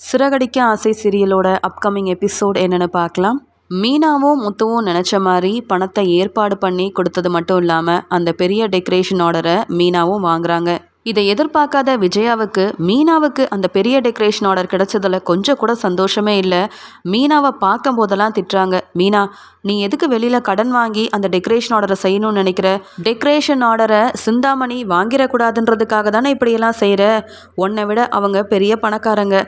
சிறகடிக்க ஆசை சீரியலோட upcoming episode என்னென்னு பார்க்கலாம். மீனாவும் முத்துவும் நினச்ச மாதிரி பணத்தை ஏற்பாடு பண்ணி கொடுத்தது மட்டும் இல்லாமல் அந்த பெரிய டெக்கரேஷன் ஆர்டரை மீனாவும் வாங்குறாங்க. இதை எதிர்பார்க்காத விஜயாவுக்கு மீனாவுக்கு அந்த பெரிய டெக்கரேஷன் ஆர்டர் கிடைச்சதில் கொஞ்சம் கூட சந்தோஷமே இல்லை. மீனாவை பார்க்கும் போதெல்லாம் திட்டுறாங்க. மீனா நீ எதுக்கு வெளியில் கடன் வாங்கி அந்த டெக்கரேஷன் ஆர்டரை செய்யணும்னு நினைக்கிற? டெக்கரேஷன் ஆர்டரை சிந்தாமணி வாங்கிடக்கூடாதுன்றதுக்காக தானே இப்படியெல்லாம் செய்கிற உன்னை விட அவங்க பெரிய பணக்காரங்க.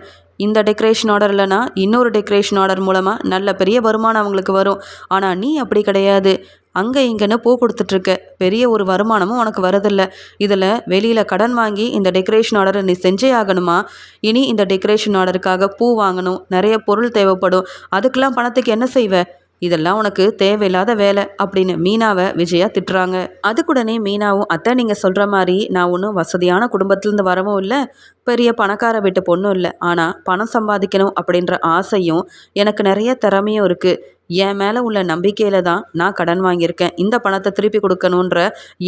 இந்த டெக்கரேஷன் ஆர்டர் இல்லைனா இன்னொரு டெக்கரேஷன் ஆர்டர் மூலமாக நல்ல பெரிய வருமானம் அவங்களுக்கு வரும். ஆனால் நீ அப்படி கிடையாது. அங்கே இங்கேன்னு பூ கொடுத்துட்ருக்க. பெரிய ஒரு வருமானமும் உனக்கு வரதில்ல. இதில் வெளியில் கடன் வாங்கி இந்த டெக்கரேஷன் ஆர்டரை நீ செஞ்சே ஆகணுமா? இனி இந்த டெக்கரேஷன் ஆர்டருக்காக பூ வாங்கணும். நிறைய பொருள் தேவைப்படும். அதுக்கெல்லாம் பணத்துக்கு என்ன செய்வ? இதெல்லாம் உனக்கு தேவையில்லாத வேலை அப்படின்னு மீனாவை விஜயா திட்டுறாங்க. அதுக்குடனே மீனாவும் அத்தை நீங்கள் சொல்கிற மாதிரி நான் ஒன்றும் வசதியான குடும்பத்துலேருந்து வரவும் இல்லை. பெரிய பணக்கார வீட்டு பொண்ணும் இல்லை. ஆனால் பணம் சம்பாதிக்கணும் அப்படின்ற ஆசையும் எனக்கு நிறைய திறமையும் இருக்குது என் மேலே உள்ள நம்பிக்கையில் தான் நான் கடன் வாங்கியிருக்கேன். இந்த பணத்தை திருப்பி கொடுக்கணுன்ற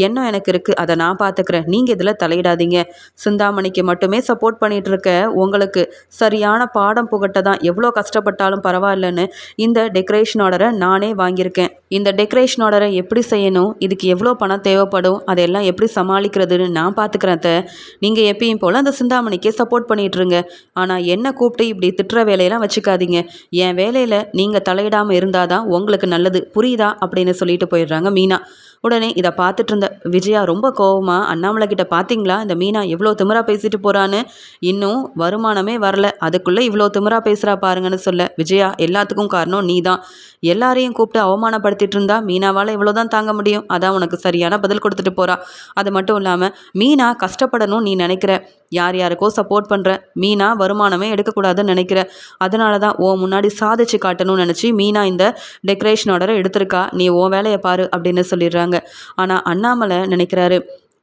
எண்ணம் எனக்கு இருக்குது அதை நான் பார்த்துக்கிறேன் நீங்கள் இதில் தலையிடாதீங்க. சிந்தாமணிக்கு மட்டுமே சப்போர்ட் பண்ணிகிட்டு இருக்க உங்களுக்கு சரியான பாடம் புகட்ட தான் எவ்வளோ கஷ்டப்பட்டாலும் பரவாயில்லன்னு இந்த டெக்கரேஷன் ஆர்டரை நானே வாங்கியிருக்கேன். இந்த டெக்கரேஷன் ஆர்டரை எப்படி செய்யணும்? இதுக்கு எவ்வளோ பணம் தேவைப்படும்? அதையெல்லாம் எப்படி சமாளிக்கிறதுன்னு நான் பார்த்துக்கிறேன் நீங்கள் எப்பயும் போல் அந்த சிந்தாமணிக்கே சப்போர்ட் பண்ணிகிட்ருங்க ஆனால் என்ன கூப்பிட்டு இப்படி திட்டுற வேலையெல்லாம் வச்சுக்காதீங்க. என் வேலையில் நீங்கள் தலையிடாமல் இருந்து இருந்தால் தான் உங்களுக்கு நல்லது. புரியுதா? அப்படின்னு சொல்லிட்டு போயிடுறாங்க மீனா. உடனே இதை பார்த்துட்டு இருந்த விஜயா ரொம்ப கோவமாக அண்ணாமலை கிட்ட பார்த்தீங்களா இந்த மீனா எவ்வளோ திமிரா பேசிட்டு போகிறான்னு இன்னும் வருமானமே வரல. அதுக்குள்ளே இவ்வளோ திமிரா பேசுகிறா பாருங்கன்னு சொல்ல. விஜயா எல்லாத்துக்கும் காரணம் நீ தான் எல்லாரையும் கூப்பிட்டு அவமானப்படுத்திட்டு இருந்தா மீனாவால் இவ்வளோ தான் தாங்க முடியும். அதான் உனக்கு சரியான பதில் கொடுத்துட்டு போகிறா அது மட்டும் இல்லாமல் மீனா கஷ்டப்படணும் நீ நினைக்கிற. யார் யாருக்கோ சப்போர்ட் பண்ணுற மீனா வருமானமே எடுக்கக்கூடாதுன்னு நினைக்கிற. அதனால தான் ஓ முன்னாடி சாதிச்சு காட்டணும்னு நினச்சி மீனா இந்த டெக்கரேஷன் ஆர்டரை எடுத்திருக்கா. நீ ஓ வேலையை பாரு அப்படின்னு சொல்லிடுறாங்க. ஆனால் அண்ணாமலை நினைக்கிறாரு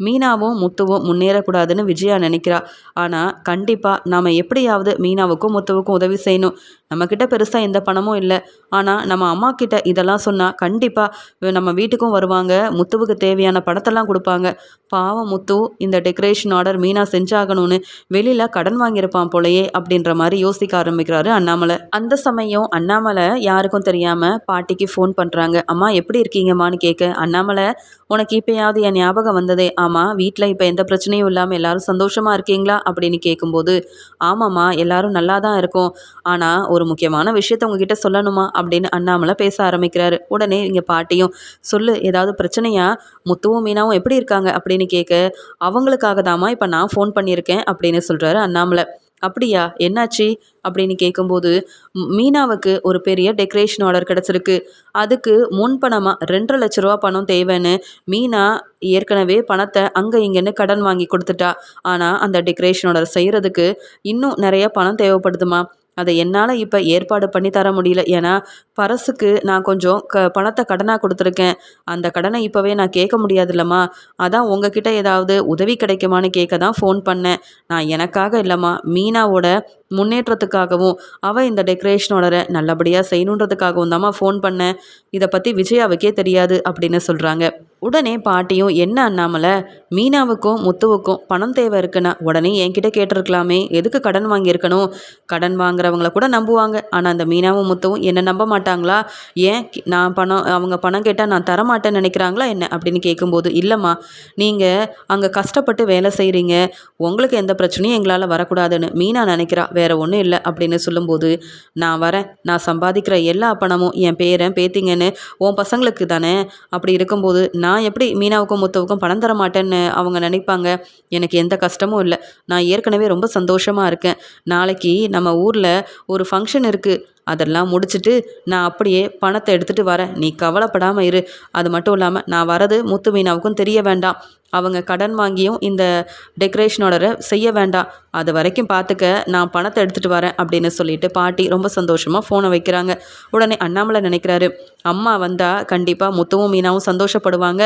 மீனாவும் முத்துவும் முன்னேறக்கூடாதுன்னு விஜயா நினைக்கிறா. ஆனால் கண்டிப்பாக நாம் எப்படியாவது மீனாவுக்கும் முத்துவுக்கும் உதவி செய்யணும். நம்மக்கிட்ட பெருசாக எந்த பணமும் இல்லை. ஆனால் நம்ம அம்மா கிட்ட இதெல்லாம் சொன்னால் கண்டிப்பாக நம்ம வீட்டுக்கும் வருவாங்க. முத்துவுக்கு தேவையான பணத்தெல்லாம் கொடுப்பாங்க. பாவம் முத்து இந்த டெக்கரேஷன் ஆர்டர் மீனா செஞ்சாகணும்னு வெளியில் கடன் வாங்கியிருப்பான் போலையே அப்படின்ற மாதிரி யோசிக்க ஆரம்பிக்கிறாரு அண்ணாமலை. அந்த சமயம் அண்ணாமலை யாருக்கும் தெரியாமல் பாட்டிக்கு ஃபோன் பண்ணுறாங்க அம்மா எப்படி இருக்கீங்கம்மான்னு கேட்க அண்ணாமலை உனக்கு இப்போயாவது என் ஞாபகம் வந்ததே? ஆமாம் வீட்டில் இப்போ எந்த பிரச்சனையும் இல்லாமல் எல்லாரும் சந்தோஷமாக இருக்கீங்களா? அப்படின்னு கேட்கும்போது ஆமாம்மா எல்லாரும் நல்லா தான் இருக்கும். ஆனால் ஒரு முக்கியமான விஷயத்த உங்ககிட்ட சொல்லணுமா அப்படின்னு அண்ணாமலை பேச ஆரம்பிக்கிறாரு. உடனே இங்கே பாட்டியும் சொல்லு ஏதாவது பிரச்சனையா? முத்துவும் மீனாவும் எப்படி இருக்காங்க? அப்படின்னு கேட்க அவங்களுக்காக தாமா இப்போ நான் ஃபோன் பண்ணியிருக்கேன் அப்படின்னு சொல்கிறாரு அண்ணாமலை. அப்படியா? என்னாச்சு? அப்படின்னு கேட்கும்போது மீனாவுக்கு ஒரு பெரிய டெக்கரேஷன் ஆர்டர் கிடச்சிருக்கு. அதுக்கு முன்பணமாக ரெண்டரை லட்ச ரூபா பணம் தேவைன்னு மீனா ஏற்கனவே பணத்தை அங்கே இங்கேன்னு கடன் வாங்கி கொடுத்துட்டா. ஆனால் அந்த டெக்கரேஷன் ஆர்டர் செய்கிறதுக்கு இன்னும் நிறைய பணம் தேவைப்படுதுமா அதை என்னால் இப்போ ஏற்பாடு பண்ணி தர முடியல. ஏன்னா பரசுக்கு நான் கொஞ்சம் க பணத்தை கடனாக கொடுத்துருக்கேன். அந்த கடனை இப்போவே நான் கேட்க முடியாதுல்லம்மா. அதான் உங்ககிட்ட ஏதாவது உதவி கிடைக்குமான்னு கேட்க தான் ஃபோன் பண்ணேன். நான் எனக்காக இல்லைம்மா மீனாவோட முன்னேற்றத்துக்காகவும் அவள் இந்த டெக்கரேஷனோட நல்லபடியாக செய்யணுன்றதுக்காகவும் தாம்மா ஃபோன் பண்ணேன். இதை பற்றி விஜயாவுக்கே தெரியாது அப்படின்னு சொல்கிறாங்க உடனே பாட்டியும் என்ன அண்ணாமலை? மீனாவுக்கும் முத்துவுக்கும் பணம் தேவை இருக்குன்னா உடனே என்கிட்ட கேட்டிருக்கலாமே. எதுக்கு கடன் வாங்கியிருக்கணும்? கடன் வாங்குறவங்கள கூட நம்புவாங்க. ஆனால் அந்த மீனாவும் முத்துவும் என்னை நம்ப மாட்டாங்களா? ஏன்? நான் பணம் அவங்க பணம் கேட்டால் நான் தரமாட்டேன்னு நினைக்கிறாங்களா என்ன? அப்படின்னு கேட்கும்போது இல்லைம்மா நீங்கள் அங்கே கஷ்டப்பட்டு வேலை செய்கிறீங்க உங்களுக்கு எந்த பிரச்சனையும் எங்களால் வரக்கூடாதுன்னு மீனா நினைக்கிறா. வேற ஒன்றும் இல்லை. அப்படின்னு சொல்லும்போது நான் வரேன். நான் சம்பாதிக்கிற எல்லா பணமும் என் பேரன் பேத்திங்கன்னு உன் பசங்களுக்கு தானே? அப்படி இருக்கும்போது நான் நான் எப்படி மீனாவுக்கும் முத்தவுக்கும் பணம் தர மாட்டேன்னு அவங்க நினைப்பாங்க? எனக்கு எந்த கஷ்டமும் இல்லை. நான் ஏற்கனவே ரொம்ப சந்தோஷமாக இருக்கேன். நாளைக்கு நம்ம ஊரில் ஒரு ஃபங்க்ஷன் இருக்குது அதெல்லாம் முடிச்சுட்டு நான் அப்படியே பணத்தை எடுத்துகிட்டு வரேன். நீ கவலைப்படாமல் இரு. அது மட்டும் இல்லாமல் நான் வரது முத்து மீனாவுக்கும் தெரிய வேண்டாம். அவங்க கடன் வாங்கியும் இந்த டெக்கரேஷன் ஆர்டரை செய்ய வேண்டாம். அது வரைக்கும் பார்த்துக்க நான் பணத்தை எடுத்துகிட்டு வரேன் அப்படின்னு சொல்லிட்டு பாட்டி ரொம்ப சந்தோஷமாக ஃபோனை வைக்கிறாங்க. உடனே அண்ணாமலை நினைக்கிறாரு அம்மா வந்தால் கண்டிப்பாக முத்துவும் மீனாவும் சந்தோஷப்படுவாங்க.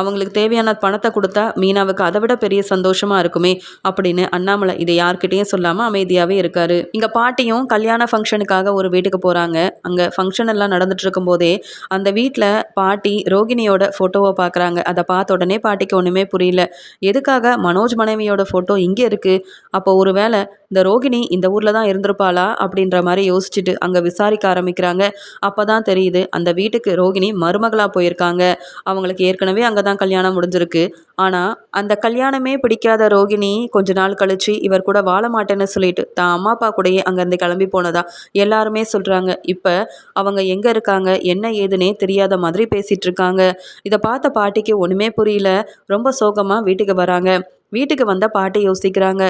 அவங்களுக்கு தேவையான பணத்தை கொடுத்தா மீனாவுக்கு அதை விட பெரிய சந்தோஷமாக இருக்குமே அப்படின்னு அண்ணாமலை இதை யார்கிட்டேயும் சொல்லாமல் அமைதியாகவே இருக்காரு. இங்கே பாட்டியும் கல்யாண ஃபங்க்ஷனுக்காக ஒரு வீடு வீட்டுக்கு போகிறாங்க அங்கே ஃபங்க்ஷன் எல்லாம் நடந்துட்டு இருக்கும்போதே அந்த வீட்டில் பாட்டி ரோகிணியோட ஃபோட்டோவை பார்க்குறாங்க அதை பார்த்த உடனே பாட்டிக்கு ஒன்றுமே புரியல. எதுக்காக மனோஜ் மனைவியோட ஃபோட்டோ இங்கே இருக்குது அப்போ ஒரு வேளை இந்த ரோகிணி இந்த ஊரில் தான் இருந்திருப்பாளா? அப்படின்ற மாதிரி யோசிச்சுட்டு அங்கே விசாரிக்க ஆரம்பிக்கிறாங்க. அப்போ தான் தெரியுது அந்த வீட்டுக்கு ரோகிணி மருமகளாக போயிருக்காங்க. அவங்களுக்கு ஏற்கனவே அங்கே தான் கல்யாணம் முடிஞ்சிருக்கு. ஆனால் அந்த கல்யாணமே பிடிக்காத ரோகிணி கொஞ்ச நாள் கழிச்சு இவர் கூட வாழ மாட்டேன்னு சொல்லிட்டு தான் அம்மா அப்பா கூடயே அங்கேருந்து கிளம்பி போனதா எல்லாருமே சொல்கிறாங்க இப்போ அவங்க எங்கே இருக்காங்க என்ன ஏதுன்னே தெரியாத மாதிரி பேசிகிட்டு இருக்காங்க. இதை பார்த்த பாட்டிக்கு ஒன்றுமே புரியல. ரொம்ப சோகமாக வீட்டுக்கு வராங்க. வீட்டுக்கு வந்த பாட்டி யோசிக்கிறாங்க.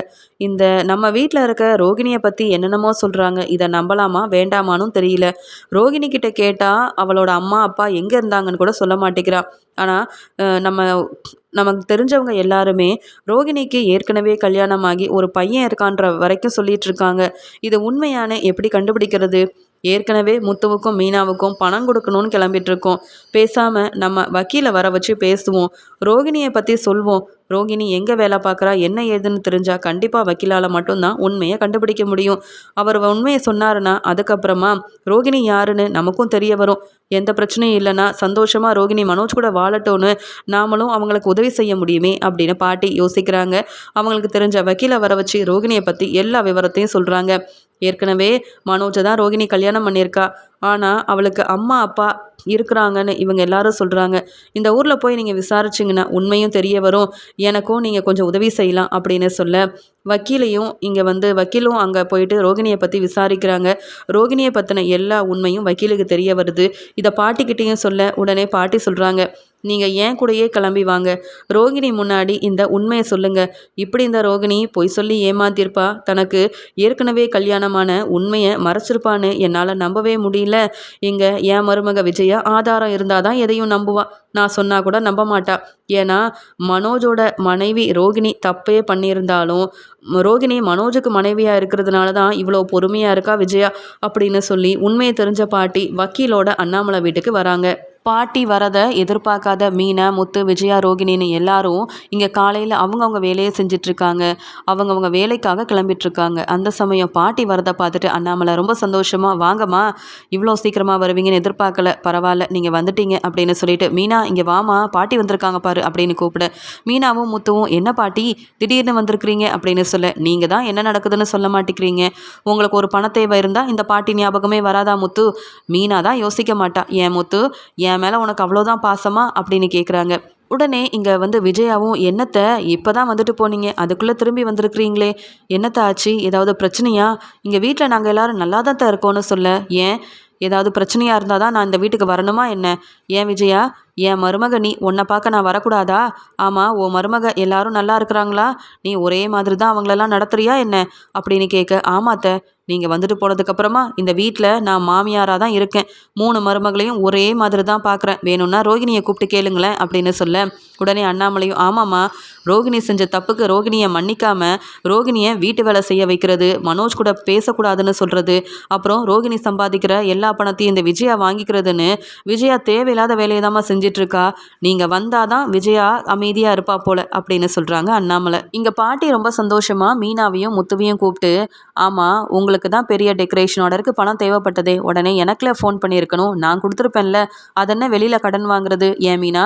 இந்த நம்ம வீட்டில் இருக்க ரோகிணியை பற்றி என்னென்னமோ சொல்கிறாங்க இதை நம்பலாமா வேண்டாமான்னு தெரியல. ரோகிணி கிட்ட கேட்டால் அவளோட அம்மா அப்பா எங்கே இருந்தாங்கன்னு கூட சொல்ல மாட்டேங்கிறா. ஆனால் நம்ம நமக்கு தெரிஞ்சவங்க எல்லாருமே ரோகிணிக்கு ஏற்கனவே கல்யாணமாகி ஒரு பையன் இருக்கான்ற வரைக்கும் சொல்லிட்டு இருக்காங்க இது உண்மையான? எப்படி கண்டுபிடிக்கிறது? ஏற்கனவே முத்துவுக்கும் மீனாவுக்கும் பணம் கொடுக்கணும்னு கிளம்பிட்டு இருக்கோம் பேசாமல் நம்ம வக்கீலை வர வச்சு பேசுவோம். ரோகிணியை பற்றி சொல்வோம். ரோகிணி எங்கே வேலை பார்க்குறா என்ன ஏதுன்னு தெரிஞ்சால் கண்டிப்பாக வக்கீலால் மட்டும்தான் உண்மையை கண்டுபிடிக்க முடியும். அவர் உண்மையை சொன்னாருன்னா அதுக்கப்புறமா ரோகிணி யாருன்னு நமக்கும் தெரிய வரும். எந்த பிரச்சனையும் இல்லைன்னா சந்தோஷமாக ரோகிணி மனோஜ் கூட வாழட்டோன்னு நாமளும் அவங்களுக்கு உதவி செய்ய முடியுமே அப்படின்னு பாட்டி யோசிக்கிறாங்க. அவங்களுக்கு தெரிஞ்ச வக்கீலை வர வச்சு ரோகிணியை பற்றி எல்லா விவரத்தையும் சொல்கிறாங்க ஏற்கனவே மனோஜை தான் ரோகிணி கல்யாணம் பண்ணியிருக்கா. ஆனால் அவளுக்கு அம்மா அப்பா இருக்கிறாங்கன்னு இவங்க எல்லாரும் சொல்கிறாங்க இந்த ஊரில் போய் நீங்கள் விசாரிச்சிங்கன்னா உண்மையும் தெரிய வரும். எனக்கும் நீங்கள் கொஞ்சம் உதவி செய்யலாம் அப்படின்னு சொல்ல வக்கீலையும் இங்கே வந்து வக்கீலும் அங்கே போயிட்டு ரோகிணியை பற்றி விசாரிக்கிறாங்க. ரோகிணியை பற்றின எல்லா உண்மையும் வக்கீலுக்கு தெரிய வருது. இதை பாட்டிக்கிட்டேயும் சொல்ல உடனே பாட்டி சொல்கிறாங்க நீங்கள் ஏன் கூடயே கிளம்பி வாங்க? ரோகிணி முன்னாடி இந்த உண்மையை சொல்லுங்கள் இப்படி இந்த ரோகிணி பொய் சொல்லி ஏமாத்திருப்பா? தனக்கு ஏற்கனவே கல்யாணமான உண்மையை மறைச்சிருப்பான்னு என்னால் நம்பவே முடியல. இங்கே என் மருமக விஜயா ஆதாரம் இருந்தால் தான் எதையும் நம்புவா. நான் சொன்னால் கூட நம்ப மாட்டா ஏன்னா மனோஜோட மனைவி ரோகிணி தப்பே பண்ணியிருந்தாலும் ரோகிணி மனோஜுக்கு மனைவியாக இருக்கிறதுனால தான் இவ்வளோ பொறுமையாக இருக்கா விஜயா அப்படின்னு சொல்லி உண்மையை தெரிஞ்ச பாட்டி வக்கீலோட அண்ணாமலை வீட்டுக்கு வராங்க. பாட்டி வரதை எதிர்பார்க்காத மீனா முத்து விஜயா ரோகிணின்னு எல்லாரும் இங்கே காலையில் அவங்கவுங்க வேலையை செஞ்சிட்ருக்காங்க. அவங்கவுங்க வேலைக்காக கிளம்பிட்டுருக்காங்க அந்த சமயம் பாட்டி வரதை பார்த்துட்டு அண்ணாமலை ரொம்ப சந்தோஷமாக வாங்கம்மா. இவ்வளோ சீக்கிரமாக வருவீங்கன்னு எதிர்பார்க்கல. பரவாயில்ல நீங்கள் வந்துட்டீங்க அப்படின்னு சொல்லிட்டு மீனா இங்கே வாமா பாட்டி வந்திருக்காங்க பாரு அப்படின்னு கூப்பிட. மீனாவும் முத்துவும் என்ன பாட்டி திடீர்னு வந்திருக்கிறீங்க? அப்படின்னு சொல்ல நீங்கள் தான் என்ன நடக்குதுன்னு சொல்ல மாட்டேங்கிறீங்க. உங்களுக்கு ஒரு பண தேவை இருந்தால் இந்த பாட்டி ஞாபகமே வராதா முத்து? மீனா தான் யோசிக்க மாட்டா. ஏன் முத்து? என் என் மேலே உனக்கு அவ்வளோதான் பாசமா? அப்படின்னு கேட்குறாங்க உடனே இங்கே வந்து விஜயாவும் என்னத்தை? இப்போ தான் வந்துட்டு போனீங்க. அதுக்குள்ளே திரும்பி வந்திருக்கிறீங்களே. என்னத்தை ஆச்சு? ஏதாவது பிரச்சனையா? இங்கே வீட்டில் நாங்கள் எல்லோரும் நல்லா தான் இருக்கோம்னு சொல்ல. ஏன்? ஏதாவது பிரச்சனையாக இருந்தால் தான் நான் இந்த வீட்டுக்கு வரணுமா என்ன? ஏன் விஜயா? என் மருமக நீ உன்னை பார்க்க நான் வரக்கூடாதா? ஆமாம் உன் மருமக எல்லாரும் நல்லா இருக்கிறாங்களா? நீ ஒரே மாதிரி தான் அவங்களெல்லாம் நடத்துறியா என்ன? அப்படின்னு கேட்க ஆமாத்த நீங்கள் வந்துட்டு போனதுக்கப்புறமா இந்த வீட்டில் நான் மாமியாராக தான் இருக்கேன். மூணு மருமகளையும் ஒரே மாதிரி தான் பார்க்குறேன். வேணும்னா ரோகிணியை கூப்பிட்டு கேளுங்களேன் அப்படின்னு சொல்ல உடனே அண்ணாமலையும் ஆமாம்மா. ரோகிணி செஞ்ச தப்புக்கு ரோகிணியை மன்னிக்காம ரோகிணியை வீட்டு வேலை செய்ய வைக்கிறது மனோஜ் கூட பேசக்கூடாதுன்னு சொல்கிறது அப்புறம் ரோகிணி சம்பாதிக்கிற எல்லா பணத்தையும் இந்த விஜயா வாங்கிக்கிறதுன்னு விஜயா தேவையில்லாத வேலையை தான் செஞ்சிட்ருக்கா? நீங்கள் வந்தால் தான் விஜயா அமைதியாக இருப்பா போல அப்படின்னு சொல்கிறாங்க அண்ணாமலை. இங்கே பாட்டி ரொம்ப சந்தோஷமாக மீனாவையும் முத்துவையும் கூப்பிட்டு ஆமாம் உங்களுக்கு தான் பெரிய டெக்கரேஷன் ஆர்டருக்கு பணம் தேவைப்பட்டதே. உடனே எனக்குல ஃபோன் பண்ணியிருக்கணும். நான் கொடுத்துருப்பேன்ல. அதென்ன வெளியில் கடன் வாங்குறது? ஏன் மீனா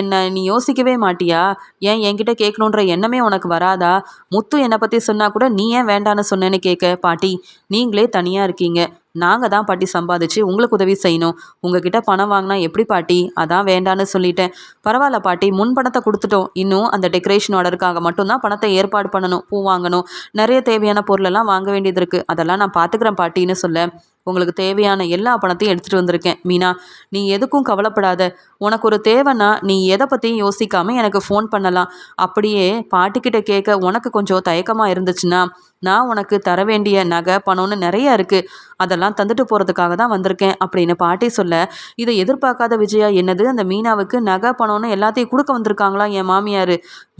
என்னை நீ யோசிக்கவே மாட்டியா? ஏன் என்கிட்ட கேட்கணுன்ற எண்ணமே உனக்கு வராதா? முத்து என்னை பற்றி சொன்னால் கூட நீ ஏன் வேண்டான்னு சொன்னேன்னு கேட்க பாட்டி நீங்களே தனியாக இருக்கீங்க. நாங்கள் தான் பாட்டி சம்பாதிச்சு உங்களுக்கு உதவி செய்யணும். உங்ககிட்ட பணம் வாங்கினா எப்படி பாட்டி? அதான் வேண்டான்னு சொல்லிட்டேன். பரவாயில்ல பாட்டி முன் பணத்தை கொடுத்துட்டோம். இன்னும் அந்த டெக்கரேஷன் ஆர்டருக்காக மட்டும்தான் பணத்தை ஏற்பாடு பண்ணணும் பூ வாங்கணும். நிறைய தேவையான பொருளெல்லாம் வாங்க வேண்டியது இருக்குது அதெல்லாம் நான் பார்த்துக்கிறேன் பாட்டின்னு சொல்ல. உங்களுக்கு தேவையான எல்லா பணத்தையும் எடுத்துகிட்டு வந்திருக்கேன். மீனா நீ எதுக்கும் கவலைப்படாத. உனக்கு ஒரு தேவைன்னா நீ எதை பற்றியும் யோசிக்காமல் எனக்கு ஃபோன் பண்ணலாம். அப்படியே பாட்டிக்கிட்ட கேட்க உனக்கு கொஞ்சம் தயக்கமாக இருந்துச்சுன்னா நான் உனக்கு தர வேண்டிய நகை பணம்னு நிறைய இருக்குது அதெல்லாம் தந்துட்டு போகிறதுக்காக தான் வந்திருக்கேன் அப்படின்னு பாட்டி சொல்ல இதை எதிர்பார்க்காத விஜயா என்னது அந்த மீனாவுக்கு நகை பணம்னு எல்லாத்தையும் கொடுக்க வந்திருக்காங்களா என் மாமியார்?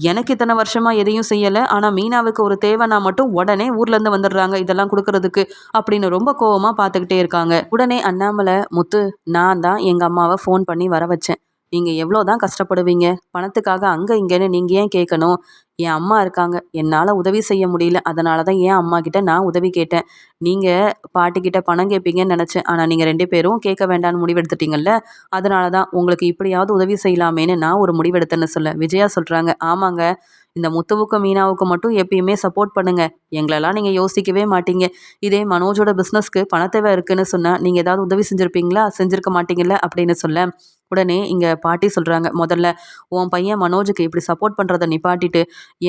எனக்கு இத்தனை வருஷமாக எதையும் செய்யலை ஆனால் மீனாவுக்கு ஒரு தேவைன்னா மட்டும் உடனே ஊர்லேருந்து வந்துடுறாங்க இதெல்லாம் கொடுக்கறதுக்கு அப்படின்னு ரொம்ப கோவமாக பார்த்துக்கிட்டே இருக்காங்க. உடனே அண்ணாமலை முத்து நான் தான் எங்கள் அம்மாவை ஃபோன் பண்ணி வர வச்சேன். நீங்கள் எவ்வளோ தான் கஷ்டப்படுவீங்க? பணத்துக்காக அங்கே இங்கேன்னு நீங்கள் ஏன் கேட்கணும் என் அம்மா இருக்காங்க. என்னால் உதவி செய்ய முடியல. அதனால தான் என் அம்மா கிட்ட நான் உதவி கேட்டேன். நீங்கள் பாட்டிக்கிட்ட பணம் கேட்பீங்கன்னு நினச்சேன். ஆனால் நீங்கள் ரெண்டு பேரும் கேட்க வேண்டாம்னு முடிவெடுத்துட்டீங்கல்ல? அதனால தான் உங்களுக்கு இப்படியாவது உதவி செய்யலாமேன்னு நான் ஒரு முடிவெடுத்தேன்னு சொல்ல விஜயா சொல்கிறாங்க ஆமாங்க. இந்த முத்துவுக்கும் மீனாவுக்கும் மட்டும் எப்பயுமே சப்போர்ட் பண்ணுங்க. எங்களெல்லாம் நீங்கள் யோசிக்கவே மாட்டீங்க. இதே மனோஜோட பிஸ்னஸ்க்கு பணத்தேவை இருக்குன்னு சொன்னால் நீங்கள் ஏதாவது உதவி செஞ்சுருப்பீங்களா? செஞ்சுருக்க மாட்டீங்கல்ல? அப்படின்னு சொல்ல உடனே இங்கே பாட்டி சொல்கிறாங்க முதல்ல உன் பையன் மனோஜுக்கு இப்படி சப்போர்ட் பண்ணுறதை நிப்பாட்டிட்டு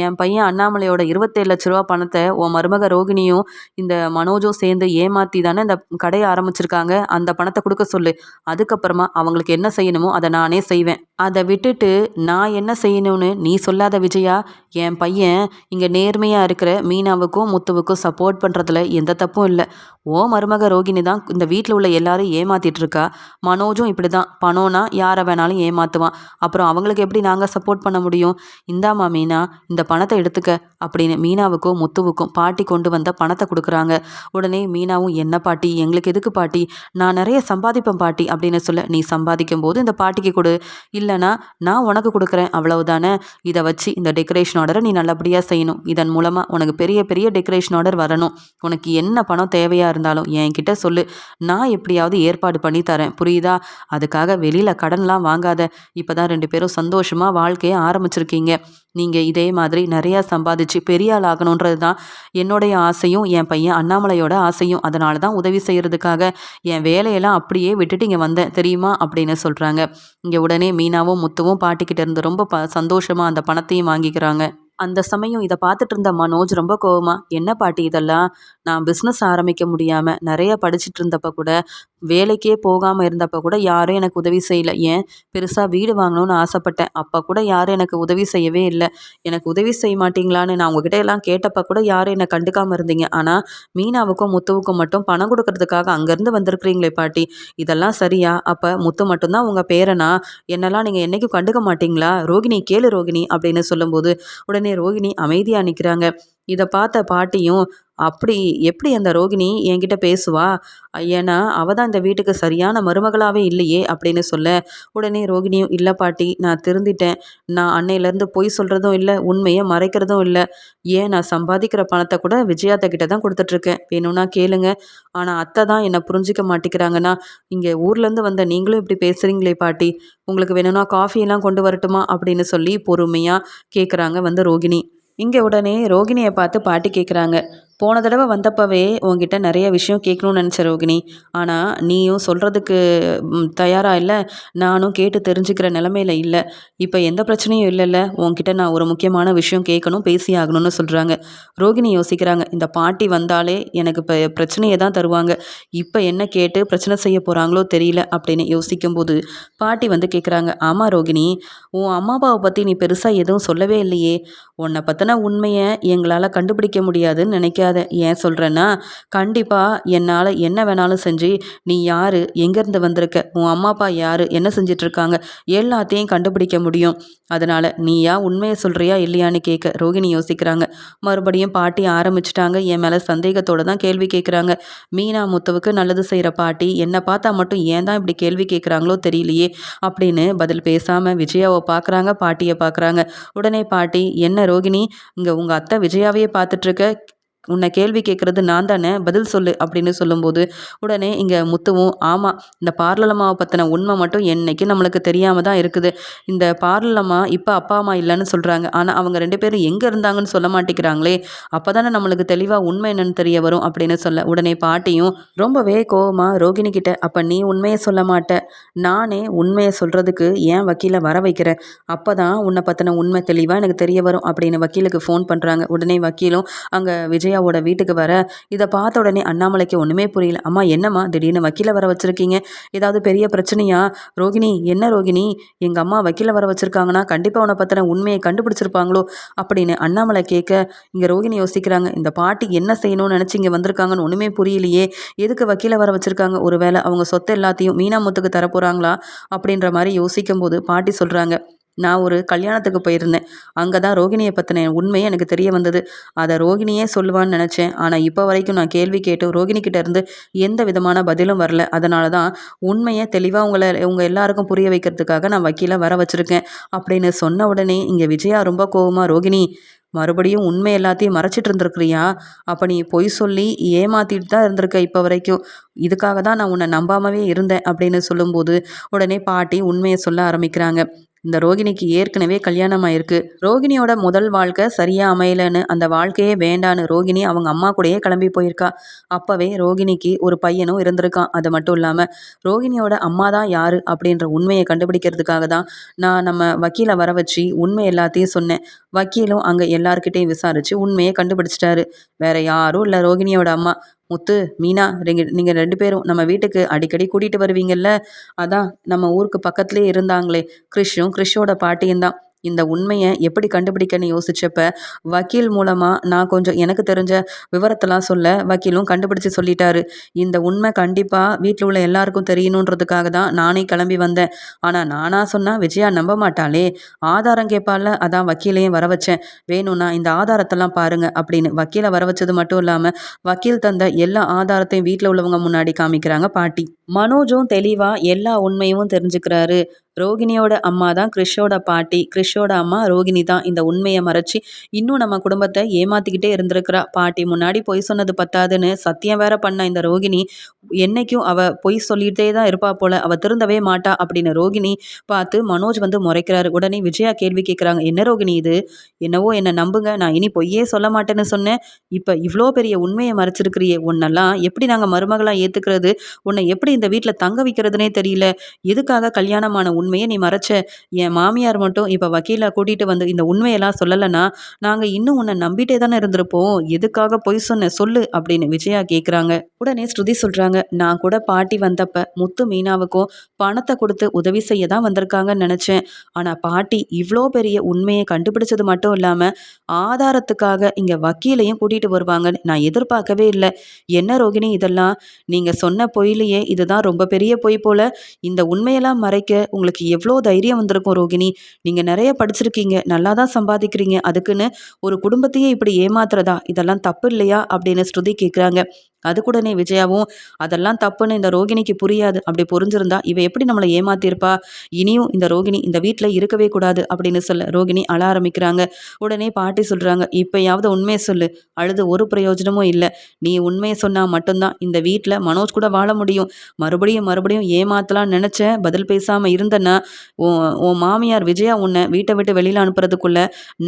என் பையன் அண்ணாமலையோட இருபத்தேழு லட்ச ரூபா பணத்தை உன் மருமக ரோகிணியும் இந்த மனோஜும் சேர்ந்து ஏமாற்றி தானே இந்த கடையை ஆரம்பிச்சிருக்காங்க. அந்த பணத்தை கொடுக்க சொல்லு. அதுக்கப்புறமா அவங்களுக்கு என்ன செய்யணுமோ அதை நானே செய்வேன். அதை விட்டுட்டு நான் என்ன செய்யணும்னு நீ சொல்லாத விஜயா? என் பையன் இங்கே நேர்மையாக இருக்கிற மீனாவுக்கும் முத்துவுக்கும் சப்போர்ட் பண்ணுறதுல எந்த தப்பும் இல்லை. ஓ மருமக ரோகிணி தான் இந்த வீட்டில் உள்ள எல்லாரும் ஏமாத்திட்டு இருக்கா. மனோஜும் இப்படி தான் பணம்னா யாரை வேணாலும் ஏமாற்றுவான் அப்புறம் அவங்களுக்கு எப்படி நாங்கள் சப்போர்ட் பண்ண முடியும்? இந்தாம்மா மீனா இந்த பணத்தை எடுத்துக்க அப்படின்னு மீனாவுக்கும் முத்துவுக்கும் பாட்டி கொண்டு வந்த பணத்தை கொடுக்குறாங்க. உடனே மீனாவும் என்ன பாட்டி? எங்களுக்கு எதுக்கு பாட்டி? நான் நிறைய சம்பாதிப்பேன் பாட்டி அப்படின்னு சொல்ல நீ சம்பாதிக்கும் போது இந்த பாட்டிக்கு கொடு. இல்லைனா நான் உனக்கு கொடுக்குறேன். அவ்வளவுதானே? இதை வச்சு இந்த டெக்கரேஷன் ஆர்டரை நீ நல்லபடியாக செய்யணும். இதன் மூலமாக உனக்கு பெரிய பெரிய டெக்கரேஷன் ஆர்டர் வரணும். உனக்கு என்ன பணம் தேவையாக இருந்தாலும் என்கிட்ட சொல்லு. நான் எப்படியாவது ஏற்பாடு பண்ணி தரேன். புரியுதா? அதுக்காக வெளியில் கடன்லாம் வாங்காத. இப்போ தான் ரெண்டு பேரும் சந்தோஷமாக வாழ்க்கையை ஆரம்பிச்சிருக்கீங்க. நீங்கள் இதே மாதிரி நிறையா சம்பாதிச்சு பெரிய ஆள் ஆகணுன்றது தான் என்னுடைய ஆசையும் என் பையன் அண்ணாமலையோட ஆசையும். அதனால தான் உதவி செய்கிறதுக்காக என் வேலையெல்லாம் அப்படியே விட்டுட்டு இங்கே வந்தேன். தெரியுமா? அப்படின்னு சொல்கிறாங்க இங்கே உடனே மீனாவும் முத்துவும் பாட்டிக்கிட்ட இருந்து ரொம்ப ப சந்தோஷமாக அந்த பணத்தையும் வாங்கிக்கிறாங்க. அந்த சமயம் இதை பார்த்துட்டு இருந்த மனோஜ் ரொம்ப கோவமா என்ன பாட்டி இதெல்லாம்? நான் பிஸ்னஸ் ஆரம்பிக்க முடியாமல் நிறைய படிச்சுட்டு இருந்தப்ப கூட வேலைக்கே போகாமல் இருந்தப்ப கூட யாரும் எனக்கு உதவி செய்யலை. ஏன்? பெருசாக வீடு வாங்கணும்னு ஆசைப்பட்டேன். அப்போ கூட யாரும் எனக்கு உதவி செய்யவே இல்லை. எனக்கு உதவி செய்ய மாட்டீங்களான்னு நான் உங்ககிட்ட எல்லாம் கேட்டப்ப கூட யாரும் என்னை கண்டுக்காமல் இருந்தீங்க. ஆனால் மீனாவுக்கும் முத்துவுக்கும் மட்டும் பணம் கொடுக்கறதுக்காக அங்கேருந்து வந்திருக்கிறீங்களே பாட்டி. இதெல்லாம் சரியா? அப்போ முத்து மட்டும்தான் உங்கள் பேரனா? என்னெல்லாம் நீங்கள் என்றைக்கும் கண்டுக்க மாட்டீங்களா? ரோகிணி கேளு ரோகிணி அப்படின்னு சொல்லும்போது உடனே ரோகிணி அமைதியாக நிற்கிறாங்க இதை பார்த்த பாட்டியும் அப்படி எப்படி அந்த ரோகிணி என்கிட்ட பேசுவா? ஏன்னா அவள் தான் இந்த வீட்டுக்கு சரியான மருமகளாகவே இல்லையே அப்படின்னு சொல்ல உடனே ரோகிணியும் இல்லை பாட்டி நான் திருந்திட்டேன். நான் அன்னையிலேருந்து பொய் சொல்கிறதும் இல்லை உண்மையை மறைக்கிறதும் இல்லை. ஏன் நான் சம்பாதிக்கிற பணத்தை கூட விஜயாத்த கிட்ட தான் கொடுத்துட்ருக்கேன். வேணும்னா கேளுங்க. ஆனால் அத்தை தான் என்னை புரிஞ்சிக்க மாட்டேங்கிறாங்கன்னா இங்கே ஊர்லேருந்து வந்த நீங்களும் இப்படி பேசுகிறீங்களே பாட்டி. உங்களுக்கு வேணும்னா காஃபியெல்லாம் கொண்டு வரட்டுமா? அப்படின்னு சொல்லி பொறுமையாக கேட்குறாங்க வந்து ரோகிணி. இங்கே உடனே ரோகிணியை பார்த்து பாட்டி கேட்குறாங்க போன தடவை வந்தப்பவே உங்ககிட்ட நிறைய விஷயம் கேட்கணும்னு நினச்ச ரோகிணி. ஆனால் நீயும் சொல்கிறதுக்கு தயாராக இல்லை. நானும் கேட்டு தெரிஞ்சுக்கிற நிலமையில இல்லை. இப்போ எந்த பிரச்சனையும் இல்லைல்ல. உங்ககிட்ட நான் ஒரு முக்கியமான விஷயம் கேட்கணும் பேசி ஆகணும்னு சொல்கிறாங்க ரோகிணி யோசிக்கிறாங்க இந்த பாட்டி வந்தாலே எனக்கு இப்போ பிரச்சனையை தான் தருவாங்க. இப்போ என்ன கேட்டு பிரச்சனை செய்ய போகிறாங்களோ தெரியல அப்படின்னு யோசிக்கும்போது பாட்டி வந்து கேட்குறாங்க ஆமாம் ரோகிணி உன் அம்மா அப்பாவை பற்றி நீ பெருசாக எதுவும் சொல்லவே இல்லையே. உன்னை பற்றின உண்மையை எங்களால் கண்டுபிடிக்க முடியாதுன்னு நினைக்க நினைக்காத ஏன் சொல்கிறேன்னா கண்டிப்பாக என்னால் என்ன வேணாலும் செஞ்சு நீ யார்? எங்கேருந்து வந்திருக்க? உன் அம்மா அப்பா யார்? என்ன செஞ்சிட்ருக்காங்க? எல்லாத்தையும் கண்டுபிடிக்க முடியும். அதனால் நீயா உண்மையை சொல்கிறியா இல்லையான்னு கேட்க ரோகிணி யோசிக்கிறாங்க. மறுபடியும் பாட்டி ஆரம்பிச்சிட்டாங்க. என் மேலே சந்தேகத்தோடு தான் கேள்வி கேட்குறாங்க மீனா முத்துவுக்கு நல்லது செய்கிற பாட்டி என்னை பார்த்தா மட்டும் ஏன் தான் இப்படி கேள்வி கேட்குறாங்களோ தெரியலையே அப்படின்னு பதில் பேசாமல் விஜயாவை பார்க்குறாங்க பாட்டியை பார்க்குறாங்க உடனே பாட்டி என்ன ரோகிணி? இங்கே உங்கள் அத்தை விஜயாவையே பார்த்துட்ருக்க உன்னை கேள்வி கேட்குறது நான் தானே? பதில் சொல்லு அப்படின்னு சொல்லும்போது உடனே இங்கே முத்துவும் ஆமாம் இந்த பார்லலம்மாவை பற்றின உண்மை மட்டும் என்னைக்கு நம்மளுக்கு தெரியாமல் தான் இருக்குது. இந்த பார்லலம்மா இப்போ அப்பா அம்மா இல்லைன்னு சொல்கிறாங்க ஆனால் அவங்க ரெண்டு பேரும் எங்கே இருந்தாங்கன்னு சொல்ல மாட்டேங்கிறாங்களே அப்போ தானே நம்மளுக்கு தெளிவாக உண்மை என்னன்னு தெரிய வரும் அப்படின்னு சொல்ல உடனே பாட்டியும் ரொம்பவே கோவமாக ரோகிணி கிட்ட அப்போ நீ உண்மையை சொல்ல மாட்ட. நானே உண்மையை சொல்கிறதுக்கு ஏன் வக்கீலை வர வைக்கிறேன் அப்போ தான் உன்னை பற்றின உண்மை தெளிவாக எனக்கு தெரிய வரும் அப்படின்னு வக்கீலுக்கு ஃபோன் பண்ணுறாங்க உடனே வக்கீலும் அங்கே விஜயா சூர்யாவோட வீட்டுக்கு வர இதை பார்த்த உடனே அண்ணாமலைக்கு ஒன்றுமே புரியல. அம்மா என்னம்மா? திடீர்னு வக்கீல வர வச்சுருக்கீங்க. ஏதாவது பெரிய பிரச்சனையா? ரோகிணி என்ன ரோகிணி? எங்கள் அம்மா வக்கீல வர வச்சுருக்காங்கன்னா கண்டிப்பாக உன்னை பற்றின உண்மையை கண்டுபிடிச்சிருப்பாங்களோ? அப்படின்னு அண்ணாமலை கேட்க இங்கே ரோகிணி யோசிக்கிறாங்க. இந்த பாட்டி என்ன செய்யணும்னு நினச்சி இங்கே வந்திருக்காங்கன்னு ஒன்றுமே புரியலையே. எதுக்கு வக்கீல வர வச்சுருக்காங்க? ஒருவேளை அவங்க சொத்து எல்லாத்தையும் மீனா முத்துக்கு தரப்போகிறாங்களா அப்படின்ற மாதிரி யோசிக்கும் போது பாட்டி சொல்கிறாங்க நான் ஒரு கல்யாணத்துக்கு போயிருந்தேன். அங்கே தான் ரோகிணியை பற்றின உண்மையே எனக்கு தெரிய வந்தது. அதை ரோகிணியே சொல்லுவான்னு நினச்சேன். ஆனால் இப்போ வரைக்கும் நான் கேள்வி கேட்டு ரோகிணிக்கிட்ட இருந்து எந்த விதமான பதிலும் வரல. அதனால தான் உண்மையை தெளிவாக உங்களை உங்கள் எல்லாருக்கும் புரிய வைக்கிறதுக்காக நான் வக்கீலை வர வச்சுருக்கேன் அப்படின்னு சொன்ன உடனே இங்கே விஜயா ரொம்ப கோபமாக ரோகிணி மறுபடியும் உண்மை எல்லாத்தையும் மறைச்சிட்டு இருந்திருக்கிறியா? அப்போ நீ பொய் சொல்லி ஏமாத்திட்டு தான் இருந்திருக்க இப்போ வரைக்கும். இதுக்காக தான் நான் உன்னை நம்பாமவே இருந்தேன். அப்படின்னு சொல்லும்போது உடனே பாட்டி உண்மையை சொல்ல ஆரம்பிக்கிறாங்க. இந்த ரோகிணிக்கு ஏற்கனவே கல்யாணம் ஆயிருக்கு ரோகிணியோட முதல் வாழ்க்கை சரியா அமையலன்னு அந்த வாழ்க்கையே வேண்டான்னு ரோகிணி அவங்க அம்மா கூடயே கிளம்பி போயிருக்கா. அப்பவே ரோகிணிக்கு ஒரு பையனும் இருந்திருக்கான். அது மட்டும் இல்லாமல் ரோகிணியோட அம்மா தான் யாரு அப்படின்ற உண்மையை கண்டுபிடிக்கிறதுக்காக தான் நான் நம்ம வக்கீலை வர வச்சு உண்மை எல்லாத்தையும் சொன்னேன். வக்கீலும் அங்கே எல்லார்கிட்டையும் விசாரிச்சு உண்மையை கண்டுபிடிச்சிட்டாரு. வேற யாரும் இல்லை ரோகிணியோட அம்மா. முத்து மீனா ரெங்க நீங்கள் ரெண்டு பேரும் நம்ம வீட்டுக்கு அடிக்கடி கூட்டிகிட்டு வருவீங்கல்ல? அதான் நம்ம ஊருக்கு பக்கத்துலேயே இருந்தாங்களே. கிறிஷும் கிறிஷோட பாட்டியும் தான். இந்த உண்மையை எப்படி கண்டுபிடிக்கன்னு யோசிச்சப்ப வக்கீல் மூலமாக நான் கொஞ்சம் எனக்கு தெரிஞ்ச விவரத்தெல்லாம் சொல்ல வக்கீலும் கண்டுபிடிச்சு சொல்லிட்டாரு. இந்த உண்மை கண்டிப்பாக வீட்டில் உள்ள எல்லாருக்கும் தெரியணுன்றதுக்காக தான் நானே கிளம்பி வந்தேன். ஆனால் நானாக சொன்னால் விஜயா நம்ப மாட்டாளே. ஆதாரம் கேட்பால அதான் வக்கீலையும் வர வச்சேன். வேணும்னா இந்த ஆதாரத்தெல்லாம் பாருங்க அப்படின்னு வக்கீலை வர வச்சது மட்டும் இல்லாமல் வக்கீல் தந்த எல்லா ஆதாரத்தையும் வீட்டில் உள்ளவங்க முன்னாடி காமிக்கிறாங்க பாட்டி. மனோஜும் தெளிவாக எல்லா உண்மையும் தெரிஞ்சுக்கிறாரு. ரோகிணியோட அம்மா தான் கிறிஷோட பாட்டி கிறிஷோட அம்மா ரோகிணி தான் இந்த உண்மையை மறைச்சி இன்னும் நம்ம குடும்பத்தை ஏமாத்திக்கிட்டே இருந்திருக்கிறா. பாட்டி முன்னாடி பொய் சொன்னது பத்தாதுன்னு சத்தியம் வேற பண்ண இந்த ரோகிணி என்னைக்கும் அவ பொய் சொல்லிட்டே தான் இருப்பா போல அவ திருந்தவே மாட்டா அப்படின்னு ரோகிணி பார்த்து மனோஜ் வந்து முறைக்கிறாரு. உடனே விஜயா கேள்வி கேட்குறாங்க என்ன ரோகிணி இது? என்னவோ என்னை நம்புங்க நான் இனி பொய்யே சொல்ல மாட்டேன்னு சொன்னேன். இப்போ இவ்வளோ பெரிய உண்மையை மறைச்சிருக்கிறியே உன்னெல்லாம் எப்படி நாங்கள் மருமகளாக ஏற்றுக்கிறது உன்னை எப்படி இந்த வீட்டில் தங்க வைக்கிறதுனே தெரியல. எதுக்காக கல்யாணமான உண்மையை நீ மறைச்ச. என் மாமியார் மட்டும் இப்போ வக்கீலை கூட்டிகிட்டு வந்து இந்த உண்மையெல்லாம் சொல்லலைன்னா நாங்கள் இன்னும் உன்னை நம்பிட்டே தானே இருந்திருப்போம். எதுக்காக பொய் சொன்ன சொல்லு அப்படின்னு விஜயா கேட்குறாங்க உடனே ஸ்ருதி சொல்கிறாங்க நான் கூட பாட்டி வந்தப்ப முத்து மீனாவுக்கும் பணத்தை கொடுத்து உதவி செய்ய தான் வந்திருக்காங்கன்னு நினச்சேன். ஆனால் பாட்டி இவ்வளோ பெரிய உண்மையை கண்டுபிடிச்சது மட்டும் இல்லாமல் ஆதாரத்துக்காக இங்கே வக்கீலையும் கூட்டிகிட்டு வருவாங்கன்னு நான் எதிர்பார்க்கவே இல்லை. என்ன ரோகிணி இதெல்லாம்? நீங்கள் சொன்ன பொய்லையே இதுதான் ரொம்ப பெரிய பொய் போல. இந்த உண்மையெல்லாம் மறைக்க உங்களுக்கு உங்களுக்கு எவ்வளோ தைரியம் வந்திருக்கும் ரோகிணி? நீங்கள் நிறைய படிச்சிருக்கீங்க நல்லா தான் சம்பாதிக்கிறீங்க. அதுக்குன்னு ஒரு குடும்பத்தையே இப்படி ஏமாத்துறதா? இதெல்லாம் தப்பு இல்லையா? அப்படின்னு ஸ்ருதி கேட்குறாங்க அது கூடனே விஜயாவும் அதெல்லாம் தப்புன்னு இந்த ரோகிணிக்கு புரியாது. அப்படி புரிஞ்சிருந்தா இவ எப்படி நம்மளை ஏமாத்திருப்பா இனியும் இந்த ரோகிணி இந்த வீட்டில் இருக்கவே கூடாது அப்படின்னு சொல்ல ரோகிணி அழ ஆரம்பிக்கிறாங்க. உடனே பாட்டி சொல்கிறாங்க இப்போயாவது உண்மையை சொல்லு. அழுது ஒரு பிரயோஜனமும் இல்லை. நீ உண்மையை சொன்னால் மட்டும்தான் இந்த வீட்டில் மனோஜ் கூட வாழ முடியும். மறுபடியும் மறுபடியும் ஏமாத்தலாம் நினச்ச பதில் பேசாமல் இருந்தேன்னா உன் மாமியார் விஜயா உன்னை வீட்டை விட்டு வெளியில் அனுப்புறதுக்குள்ள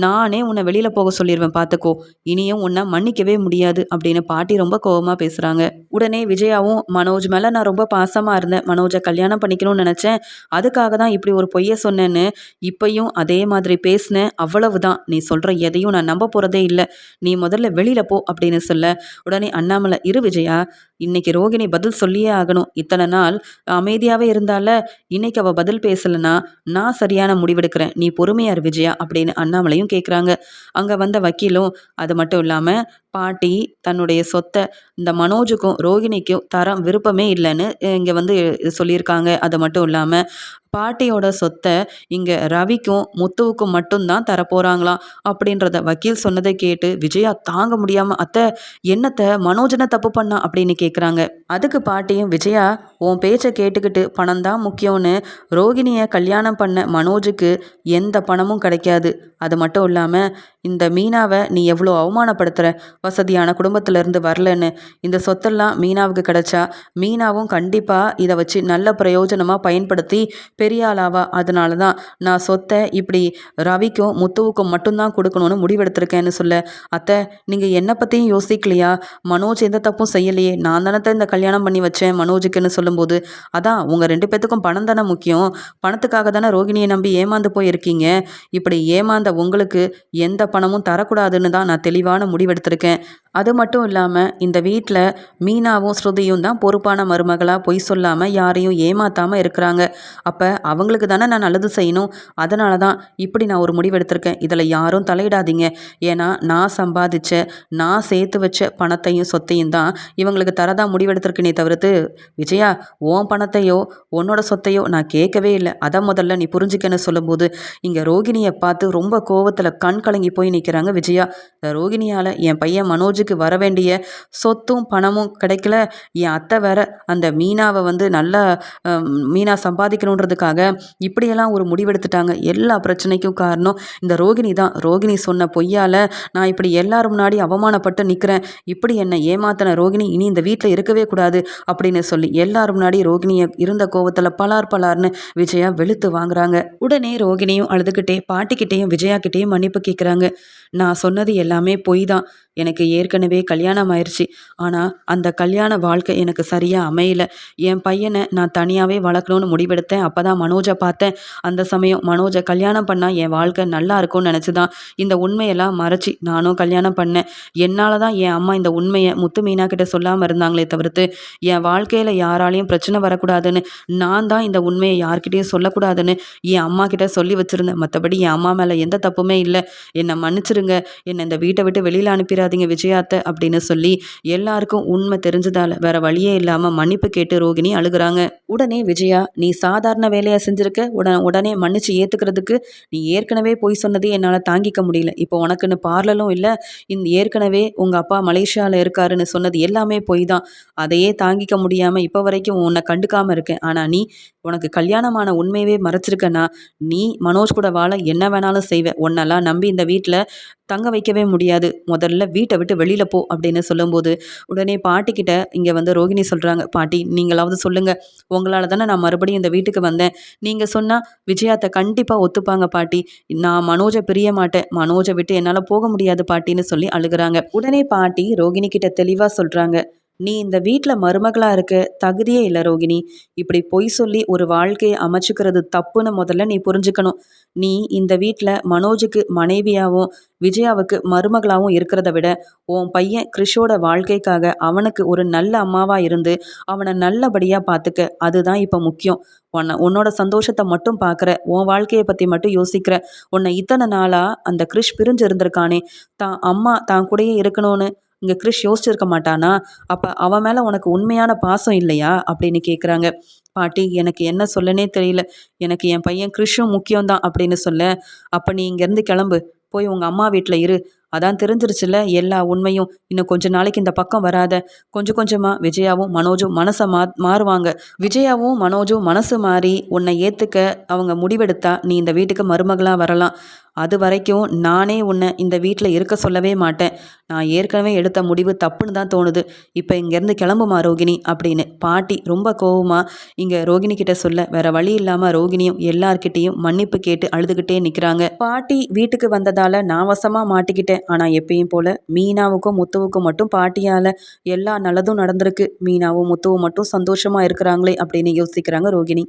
நானே உன்னை வெளியில் போக சொல்லிடுவேன் பார்த்துக்கோ இனியும் உன்னை மன்னிக்கவே முடியாது அப்படின்னு பாட்டி ரொம்ப கோபமாக பேசுகிறாங்க உடனே விஜயாவும் மனோஜ் மேலே நான் ரொம்ப பாசமாக இருந்தேன். மனோஜை கல்யாணம் பண்ணிக்கணும்னு நினச்சேன். அதுக்காக தான் இப்படி ஒரு பொய்யை சொன்னேன்னு இப்பையும் அதே மாதிரி பேசினேன். அவ்வளவுதான். நீ சொல்கிற எதையும் நான் நம்ப போகிறதே இல்லை. நீ முதல்ல வெளியில் போ அப்படின்னு சொல்ல உடனே அண்ணாமலை இரு விஜயா இன்னைக்கு ரோகிணி பதில் சொல்லியே ஆகணும். இத்தனை நாள் அமைதியாகவே இருந்தால இன்னைக்கு அவள் பதில் பேசலைன்னா நான் சரியான முடிவெடுக்கிறேன். நீ பொறுமையார் விஜயா அப்படின்னு அண்ணாமலையும் கேட்குறாங்க அங்கே வந்த வக்கீலும் அது மட்டும் இல்லாமல் பாட்டி தன்னுடைய சொத்தை இந்த மனோஜுக்கும் ரோகிணிக்கும் தரம் விருப்பமே இல்லைன்னு இங்கே வந்து சொல்லியிருக்காங்க. அது மட்டும் இல்லாமல் பாட்டியோட சொத்தை இங்கே ரவிக்கும் முத்துவுக்கும் மட்டும்தான் தரப்போகிறாங்களாம் அப்படின்றத வக்கீல் சொன்னதை கேட்டு விஜயா தாங்க முடியாமல் அத்தை என்னத்தை மனோஜனை தப்பு பண்ணா? அப்படின்னு கேட்குறாங்க அதுக்கு பாட்டியும் விஜயா உன் பேச்சை கேட்டுக்கிட்டு பணம் தான் முக்கியம்னு ரோகிணியை கல்யாணம் பண்ண மனோஜுக்கு எந்த பணமும் கிடைக்காது. அது மட்டும் இல்லாமல் இந்த மீனாவை நீ எவ்வளோ அவமானப்படுத்துகிற வசதியான குடும்பத்திலேருந்து வரலன்னு. இந்த சொத்தெல்லாம் மீனாவுக்கு கிடைச்சா மீனாவும் கண்டிப்பாக இதை வச்சு நல்ல பிரயோஜனமாக பயன்படுத்தி பெரிய ஆளாவா? அதனால தான் நான் சொத்தை இப்படி ரவிக்கும் முத்துவுக்கும் மட்டும்தான் கொடுக்கணும்னு முடிவெடுத்திருக்கேன்னு சொல்ல. அத்தை நீங்கள் என்னை பற்றியும் யோசிக்கலையா? மனோஜ் எந்த தப்பும் செய்யலையே. நான் தானே இந்த கல்யாணம் பண்ணி வச்சேன் மனோஜுக்குன்னு சொல்லும்போது அதான் உங்கள் ரெண்டு பேத்துக்கும் பணம் தானே முக்கியம். பணத்துக்காக தானே ரோகிணியை நம்பி ஏமாந்து போயிருக்கீங்க. இப்படி ஏமாந்த உங்களுக்கு எந்த பணமும் தரக்கூடாதுன்னு தான் நான் தெளிவான முடிவெடுத்திருக்கேன். அது மட்டும் இல்லாமல் இந்த வீட்டில் மீனாவும் ஸ்ருதியும் தான் பொறுப்பான மருமகளாக பொய் சொல்லாமல் யாரையும் ஏமாற்றாமல் இருக்கிறாங்க. அப்போ அவங்களுக்கு தானே நான் நல்லது செய்யணும். அதனால தான் இப்படி நான் ஒரு முடிவெடுத்திருக்கேன். இதில் யாரும் தலையிடாதீங்க. ஏன்னா நான் சம்பாதிச்ச நான் சேர்த்து வச்ச பணத்தையும் சொத்தையும் தான் இவங்களுக்கு தரதான் முடிவெடுத்திருக்கேனே தவிர்த்து விஜயா உன் பணத்தையோ உன்னோட சொத்தையோ நான் கேட்கவே இல்லை. அதை முதல்ல நீ புரிஞ்சுக்கன்னு சொல்லும்போது இங்கே ரோகிணியை பார்த்து ரொம்ப கோவத்தில் கண் கலங்கி போய் நிற்கிறாங்க விஜயா. இந்த ரோகிணியால் என் பையன் மனோஜுக்கு வர வேண்டிய சொத்தும் பணமும் கிடைக்கல. என் அத்தை வேற அந்த மீனாவை வந்து நல்லா மீனா சம்பாதிக்கணுன்றதுக்காக இப்படியெல்லாம் ஒரு முடிவெடுத்துட்டாங்க. எல்லா பிரச்சனைக்கும் காரணம் இந்த ரோகிணி தான். ரோகிணி சொன்ன பொய்யால் நான் இப்படி எல்லாரும் முன்னாடி அவமானப்பட்டு நிற்கிறேன் இப்படி என்னை ஏமாத்தின ரோகிணி இனி இந்த வீட்டில் இருக்கவே கூடாது அப்படின்னு சொல்லி எல்லாரும் முன்னாடி ரோகிணியை இருந்த கோவத்தில் பலார் பலார்னு விஜயா வெளுத்து வாங்குறாங்க. உடனே ரோகிணியும் அழுதுகிட்டே பாட்டிக்கிட்டேயும் விஜயா கிட்டேயும் மன்னிப்பு கேட்குறாங்க நான் சொன்னது எல்லாமே பொய் தான். எனக்கு ஏற்கனவே கல்யாணம் ஆயிடுச்சு ஆனால் அந்த கல்யாண வாழ்க்கை எனக்கு சரியாக அமையல. என் பையனை நான் தனியாகவே வளர்க்கணும்னு முடிவெடுத்தேன். அப்போ தான் மனோஜை பார்த்தேன். அந்த சமயம் மனோஜை கல்யாணம் பண்ணால் என் வாழ்க்கை நல்லா இருக்கும்னு நினச்சி தான் இந்த உண்மையெல்லாம் மறைச்சி நானும் கல்யாணம் பண்ணேன். என்னால் தான் என் அம்மா இந்த உண்மையை முத்து மீனா கிட்ட சொல்லாமல் இருந்தாங்களே தவிர்த்து என் வாழ்க்கையில் யாராலையும் பிரச்சனை வரக்கூடாதுன்னு நான் தான் இந்த உண்மையை யார்கிட்டையும் சொல்லக்கூடாதுன்னு என் அம்மா கிட்ட சொல்லி வச்சுருந்தேன். மற்றபடி என் அம்மா மேலே எந்த தப்புமே இல்லை. என்னை மன்னிச்சிருங்க. என்னை இந்த வீட்டை விட்டு வெளியில் அனுப்பிடாதீங்க விஜயாத்தை அப்படின்னு சொல்லி எல்லாருக்கும் உண்மை தெரிஞ்சதால வேற வழியே இல்லாமல் மன்னிப்பு கேட்டு ரோகிணி அழுகுறாங்க. உடனே விஜயா நீ சாதாரண வேலையை செஞ்சிருக்க? உடனே உடனே மன்னிச்சு ஏற்றுக்கிறதுக்கு நீ ஏற்கனவே போய் சொன்னது என்னால் தாங்கிக்க முடியல. இப்போ உனக்குன்னு பார்லரும் இல்லை. இந்த ஏற்கனவே உங்கள் அப்பா மலேசியாவில் இருக்காருன்னு சொன்னது எல்லாமே பொய் தான். அதையே தாங்கிக்க முடியாமல் இப்போ வரைக்கும் உன்னை கண்டுக்காமல் இருக்கேன். ஆனால் நீ உனக்கு கல்யாணமான உண்மையவே மறைச்சிருக்கனா நீ மனோஜ் கூட வாழ என்ன வேணாலும் செய்வ. உன்னெல்லாம் நம்பி இந்த வீட்டில் தங்க வைக்கவே முடியாது. முதல்ல வீட்டை விட்டு வெளியில் போ அப்படின்னு சொல்லும்போது உடனே பாட்டிக்கிட்ட இங்கே வந்து ரோகிணி சொல்கிறாங்க பாட்டி நீங்களாவது சொல்லுங்கள் உங்களால் தானே நான் மறுபடியும் இந்த வீட்டுக்கு வந்தேன். நீங்கள் சொன்னால் விஜயாத்தை கண்டிப்பாக ஒத்துப்பாங்க பாட்டி. நான் மனோஜை பிரிய மாட்டேன். மனோஜை விட்டு என்னால் போக முடியாது பாட்டின்னு சொல்லி அழுகுறாங்க. உடனே பாட்டி ரோகிணி கிட்ட தெளிவாக சொல்கிறாங்க நீ இந்த வீட்டில் மருமகளாக இருக்க தகுதியே இல்லை ரோகிணி. இப்படி பொய் சொல்லி ஒரு வாழ்க்கையை அமைச்சுக்கிறது தப்புன்னு முதல்ல நீ புரிஞ்சுக்கணும். நீ இந்த வீட்டில் மனோஜுக்கு மனைவியாகவும் விஜயாவுக்கு மருமகளாகவும் இருக்கிறத விட உன் பையன் கிறிஷோட வாழ்க்கைக்காக அவனுக்கு ஒரு நல்ல அம்மாவாக இருந்து அவனை நல்லபடியாக பார்த்துக்க அதுதான் இப்போ முக்கியம். உன்னை உன்னோட சந்தோஷத்தை மட்டும் பார்க்குற உன் வாழ்க்கையை பற்றி மட்டும் யோசிக்கிற. உன்னை இத்தனை நாளாக அந்த கிறிஷ் பிரிஞ்சு இருந்திருக்கானே தான் அம்மா தான் கூடயே இருக்கணும்னு இங்கே கிறிஷ் யோசிச்சிருக்க மாட்டானா? அப்போ அவன் மேலே உனக்கு உண்மையான பாசம் இல்லையா? அப்படின்னு கேட்குறாங்க பாட்டி எனக்கு என்ன சொல்லனே தெரியல. எனக்கு என் பையன் கிறிஷும் முக்கியம்தான் அப்படின்னு சொல்ல அப்போ நீ இங்கேருந்து கிளம்பு. போய் உங்கள் அம்மா வீட்டில் இரு. அதான் தெரிஞ்சிருச்சுல எல்லா உண்மையும். இன்னும் கொஞ்ச நாளைக்கு இந்த பக்கம் வராத. கொஞ்சம் கொஞ்சமாக விஜயாவும் மனோஜும் மனசை மா மாறுவாங்க. விஜயாவும் மனோஜும் மனசு மாறி உன்னை ஏற்றுக்க அவங்க முடிவெடுத்தா நீ இந்த வீட்டுக்கு மருமகளாக வரலாம். அது வரைக்கும் நானே உன்னை இந்த வீட்டில் இருக்க சொல்லவே மாட்டேன். நான் ஏற்கனவே எடுத்த முடிவு தப்புன்னு தான் தோணுது. இப்போ இங்கேருந்து கிளம்புமா ரோகிணி? அப்படின்னு பாட்டி ரொம்ப கோவமாக இங்கே ரோகிணி கிட்ட சொல்ல வேற வழி இல்லாமல் ரோகிணியும் எல்லார்கிட்டேயும் மன்னிப்பு கேட்டு அழுதுகிட்டே நிற்கிறாங்க பாட்டி வீட்டுக்கு வந்ததால் நான் வசமாக மாட்டிக்கிட்டேன். ஆனால் எப்பயும் போல் மீனாவுக்கும் முத்துவுக்கும் மட்டும் பாட்டியால் எல்லா நல்லதும் நடந்திருக்கு. மீனாவும் முத்துவும் மட்டும் சந்தோஷமாக இருக்கிறாங்களே அப்படின்னு யோசிக்கிறாங்க ரோகிணி.